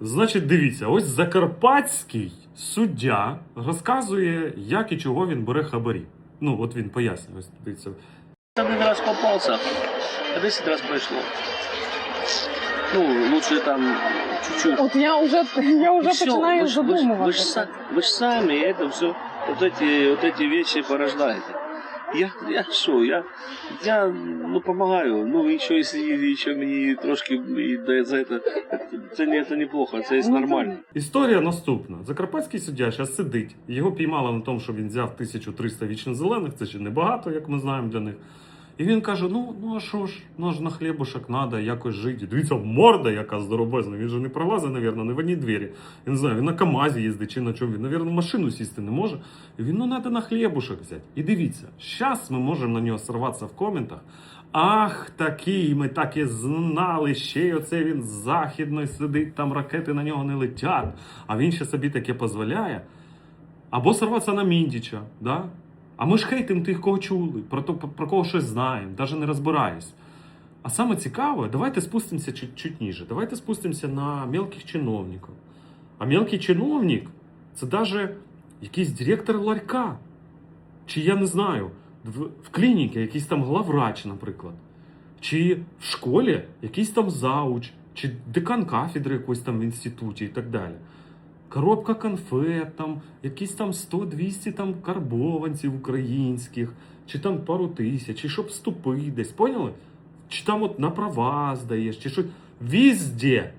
Значить, дивіться, ось закарпатський суддя розказує, як і чого він бере хабарі. Ну, от він пояснює, ось дивіться. Один раз попался, а 10 раз прошло. Ну, лучше там чуть-чуть. От я вже я вже И всё, починаю вы ж- вы ж- Вы, задумуватися. ж, са- вы ж сами это все, вот эти, вот эти вещи порождаете. Я, я що, я, я ну, допомагаю. ну, і що, якщо мені трошки і дає за це, це, не, це неплохо, це є Ну, нормально. Історія наступна. Закарпатський суддя зараз сидить. Його піймали на тому, що він взяв 1300 вічно зелених, це ще небагато, як ми знаємо для них. І він каже: ну, ну а що ж, ну ж на хлібушок треба якось жити. Дивіться, морда яка здоровезна. Він же не пролазить, навірно, не в одній двері. Я не знаю, він на КАМАЗі їздить чи на чому. Він, навірно, машину сісти не може. І він, ну, треба на хлібушок взяти. І дивіться, зараз ми можемо на нього сорватися в коментах. Ах, такий, ми так і знали, ще й оце він з сидить, там ракети на нього не летять, а він ще собі таке дозволяє. Або сорватися на Міндіча, да? А ми ж хейтимо тих, кого чули, про, то, про кого щось знаємо, навіть не розбираюсь. А саме цікаве, давайте спустимося чуть, чуть ніже. Давайте спустимося на мелких чиновників. А мелкий чиновник це навіть якийсь директор ларька. Чи я не знаю, в, в клініці якийсь там главврач, наприклад. Чи в школі якийсь там зауч, чи декан кафедри якоїсь там в інституті і так далі. Коробка конфет, там, якісь там 100-200 там карбованців українських, чи там пару тисяч, чи щоб вступити десь, поняли? Чи там от на права здаєш, чи що. Везде.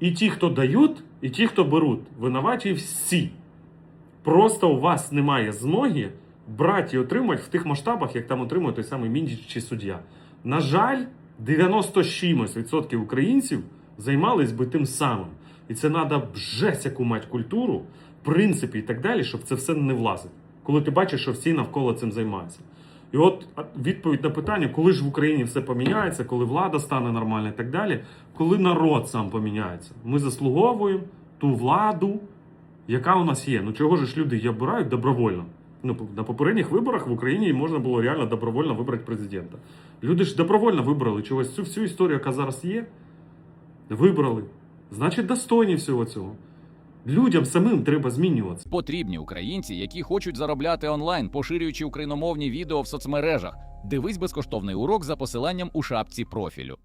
І ті, хто дають, і ті, хто беруть, винуваті всі. Просто у вас немає змоги брати і отримати в тих масштабах, як там отримує той самий Міндіч чи суддя. На жаль, 90 з чимось відсотків українців займались би тим самим. І це треба жесть яку мати культуру, принципи і так далі, щоб це все не влазить. Коли ти бачиш, що всі навколо цим займаються. І от відповідь на питання, коли ж в Україні все поміняється, коли влада стане нормальна і так далі, коли народ сам поміняється. Ми заслуговуємо ту владу, яка у нас є. Ну чого ж люди її обирають добровольно? Ну, на попередніх виборах в Україні можна було реально добровольно вибрати президента. Люди ж добровольно вибрали чогось цю всю історію, яка зараз є. Вибрали. Значить, достойні всього цього. Людям самим треба змінюватися. Потрібні українці, які хочуть заробляти онлайн, поширюючи україномовні відео в соцмережах. Дивись безкоштовний урок за посиланням у шапці профілю.